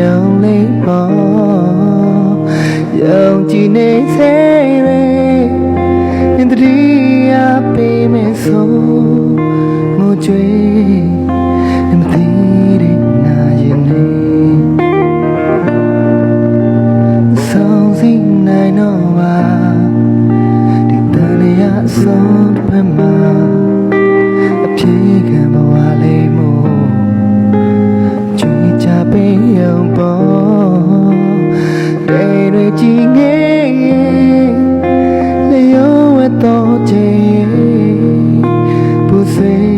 ရောင်လေးပေါ်ရောင်ကြည်နေစေရဲမြင်တည်းရပေးမယ်ဆိုငိုကြွေးမသိတဲ့နာရင်လေးဆောင်စည်းနိုင်တော့ပါဒီတန်လျာဆုံးဖက်မှာ ကြည်ငယ်လျောဝဲတော့ခြင်း不随。